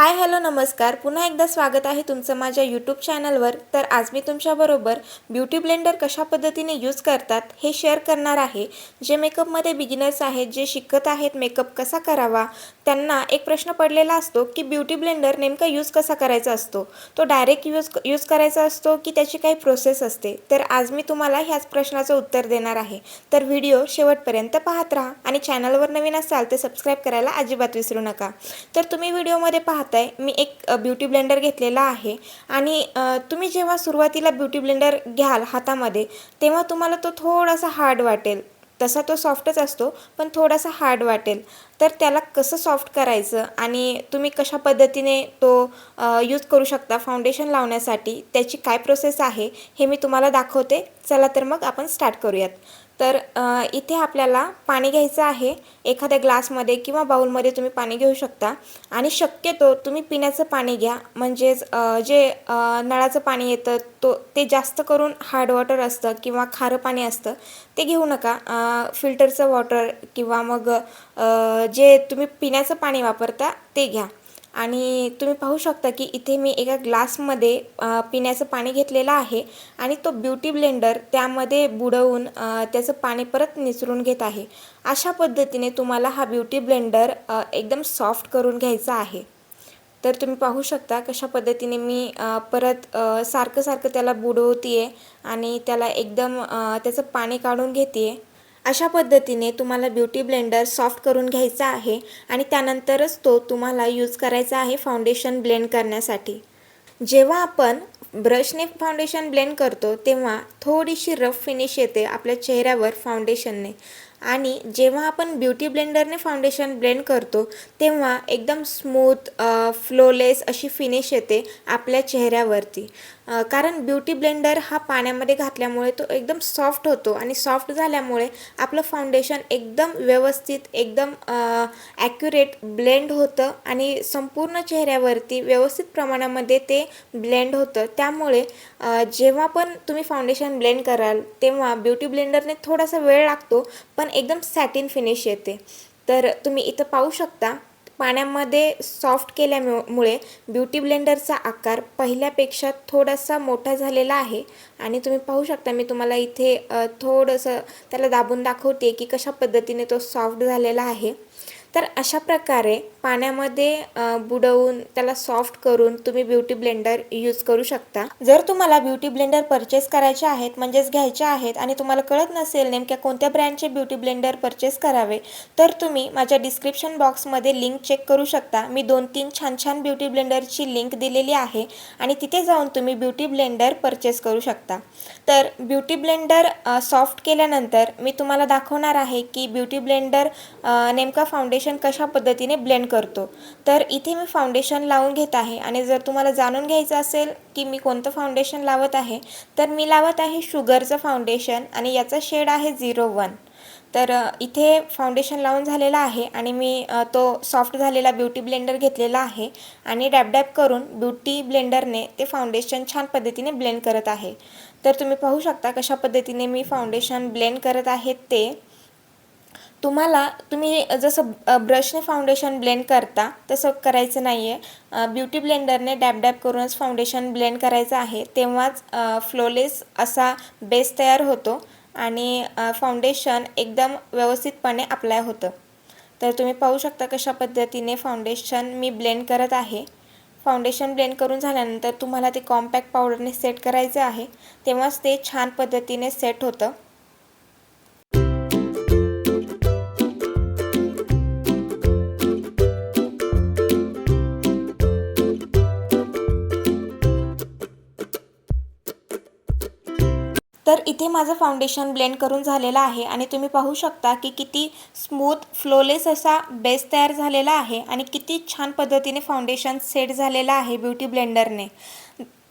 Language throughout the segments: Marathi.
हाय हॅलो नमस्कार. पुन्हा एकदा स्वागत आहे तुमचं माझ्या यूट्यूब चॅनलवर तर आज मी तुमच्याबरोबर ब्युटी ब्लेंडर कशा पद्धतीने यूज करतात हे शेअर करणार आहे. जे मेकअपमध्ये बिगिनर्स आहेत जे शिकत आहेत मेकअप कसा करावा त्यांना एक प्रश्न पडलेला असतो की ब्युटी ब्लेंडर नेमका यूज कसा करायचा असतो? तो डायरेक्ट यूज यूज करायचा असतो की त्याची काही प्रोसेस असते? तर आज मी तुम्हाला ह्याच प्रश्नाचं उत्तर देणार आहे. तर व्हिडिओ शेवटपर्यंत पाहत राहा आणि चॅनलवर नवीन असाल तर सबस्क्राईब करायला अजिबात विसरू नका. तर तुम्ही व्हिडिओमध्ये पाहताय मी एक ब्युटी ब्लेंडर घेतलेला आहे. आणि तुम्ही जेव्हा सुरुवातीला ब्युटी ब्लेंडर घ्याल हातामध्ये तेव्हा तुम्हाला तो थोडासा हार्ड वाटेल. तसा तो सॉफ्टच असतो पण थोडासा हार्ड वाटेल. तर त्याला कसं सॉफ्ट करायचं आणि तुम्ही कशा पद्धतीने तो यूज करू शकता फाउंडेशन लावण्यासाठी त्याची काय प्रोसेस आहे हे मी तुम्हाला दाखवते. चला तर मग आपण स्टार्ट करूयात. तर इथे आपल्याला पाणी घ्यायचं आहे. एखाद्या ग्लासमध्ये किंवा बाउलमध्ये तुम्ही पाणी घेऊ शकता. आणि शक्यतो तुम्ही पिण्याचं पाणी घ्या. म्हणजेच जे नळाचं पाणी येतं तो ते जास्त करून हार्ड वॉटर असतं किंवा खारं पाणी असतं ते घेऊ नका. फिल्टरचं वॉटर किंवा मग जे तुम्ही पिण्याचं पाणी वापरता ते घ्या. आणि तुम्ही पाहू शकता की इथे मी एका ग्लासमध्ये पिण्याचं पाणी घेतलेलं आहे आणि तो ब्युटी ब्लेंडर त्यामध्ये बुडवून त्याचं पाणी परत निचरून घेत आहे. अशा पद्धतीने तुम्हाला हा ब्युटी ब्लेंडर एकदम सॉफ्ट करून घ्यायचा आहे. तर तुम्ही पाहू शकता कशा पद्धतीने मी परत सारखं सारखं त्याला बुडवते आहे आणि त्याला एकदम त्याचं पाणी काढून घेते आहे अशा पद्धतीने तुम्हाला ब्युटी ब्लेंडर सॉफ्ट करून घ्यायचा आहे आणि त्यानंतरच तो तुम्हाला यूज करायचा आहे फाउंडेशन ब्लेंड करण्यासाठी. जेव्हा आपण ब्रशने फाउंडेशन ब्लेंड करतो तेव्हा थोडीशी रफ फिनिश येते आपल्या चेहऱ्यावर फाउंडेशनने आणि जेव्हा आपण ब्युटी ब्लेंडरने फाउंडेशन ब्लेंड करतो तेव्हा एकदम स्मूथ फ्लोलेस अशी फिनिश येते आपल्या चेहऱ्यावरती. कारण ब्युटी ब्लेंडर हा पाण्यामध्ये घातल्यामुळे तो एकदम सॉफ्ट होतो आणि सॉफ्ट झाल्यामुळे आपलं फाउंडेशन एकदम व्यवस्थित एकदम ॲक्युरेट ब्लेंड होतं आणि संपूर्ण चेहऱ्यावरती व्यवस्थित प्रमाणामध्ये ते ब्लेंड होतं. त्यामुळे जेव्हा पण तुम्ही फाउंडेशन ब्लेंड कराल तेव्हा ब्युटी ब्लेंडरने थोडासा वेळ लागतो पण एकदम सॅटिन फिनिश येते. तर तुम्ही इथं पाहू शकता पाण्यामध्ये सॉफ्ट केल्यामुळे ब्युटी ब्लेंडरचा आकार पहिल्यापेक्षा थोडासा मोठा झालेला आहे. आणि तुम्ही पाहू शकता मी तुम्हाला इथे थोडंसं त्याला दाबून दाखवते की कशा पद्धतीने तो सॉफ्ट झालेला आहे. तर अशा प्रकारे पाण्यामध्ये बुडवून त्याला सॉफ्ट करून तुम्ही ब्युटी ब्लेंडर यूज करू शकता. जर तुम्हाला ब्युटी ब्लेंडर परचेस करायचे आहेत म्हणजेच घ्यायचे आहेत आणि तुम्हाला कळत नसेल नेमक्या कोणत्या ब्रँडचे ब्युटी ब्लेंडर परचेस करावे तर तुम्ही माझ्या डिस्क्रिप्शन बॉक्समध्ये लिंक चेक करू शकता. मी दोन तीन छान छान ब्युटी ब्लेंडरची लिंक दिलेली आहे आणि तिथे जाऊन तुम्ही ब्युटी ब्लेंडर परचेस करू शकता. तर ब्युटी ब्लेंडर सॉफ्ट केल्यानंतर मी तुम्हाला दाखवणार आहे की ब्युटी ब्लेंडर नेमका फाउंडेशन फाउंडेशन कशा पद्धतीने ब्लेंड करतो. तर इथे मी फाउंडेशन लावून घेत आहे आणि जर तुम्हाला जाणून घ्यायचं असेल की मी कोणतं फाउंडेशन लावत आहे तर मी लावत आहे शुगरचं फाउंडेशन आणि याचा शेड आहे झिरो वन तर इथे फाउंडेशन लावून झालेला आहे आणि मी तो सॉफ्ट झालेला ब्युटी ब्लेंडर घेतलेला आहे आणि डॅब करून ब्युटी ब्लेंडरने ते फाउंडेशन छान पद्धतीने ब्लेंड करत आहे. तर तुम्ही पाहू शकता कशा पद्धतीने मी फाउंडेशन ब्लेंड करत आहे ते. तुम्हाला तुम्ही जसं ब्रशने फाउंडेशन ब्लेंड करता तसं करायचं नाही आहे ब्युटी ब्लेंडरने डॅब डॅब करूनच फाउंडेशन ब्लेंड करायचं आहे. तेव्हाच फ्लोलेस असा बेस तयार होतो आणि फाउंडेशन एकदम व्यवस्थितपणे अप्लाय होतं. तर तुम्ही पाहू शकता कशा पद्धतीने फाउंडेशन मी ब्लेंड करत आहे. फाउंडेशन ब्लेंड करून झाल्यानंतर तुम्हाला ते कॉम्पॅक्ट पावडरने सेट करायचं आहे. तेव्हाच ते छान पद्धतीने सेट होतं. तर इथे माझं फाउंडेशन ब्लेंड करून झालेलं आहे आणि तुम्ही पाहू शकता की किती स्मूथ फ्लोलेस असा बेस तयार झालेला आहे आणि किती छान पद्धतीने फाउंडेशन सेट झालेलं आहे ब्युटी ब्लेंडरने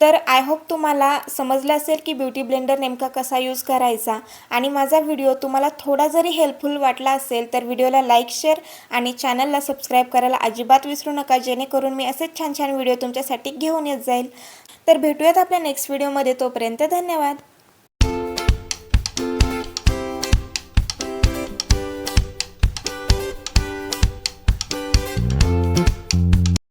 तर आय होप तुम्हाला समजलं असेल की ब्युटी ब्लेंडर नेमका कसा यूज करायचा आणि माझा व्हिडिओ तुम्हाला थोडा जरी हेल्पफुल वाटला असेल तर व्हिडिओला लाईक शेअर आणि चॅनलला सबस्क्राईब करायला अजिबात विसरू नका जेणेकरून मी असेच छान छान व्हिडिओ तुमच्यासाठी घेऊन येत जाईल. तर भेटूयात आपल्या नेक्स्ट व्हिडिओमध्ये तोपर्यंत धन्यवाद.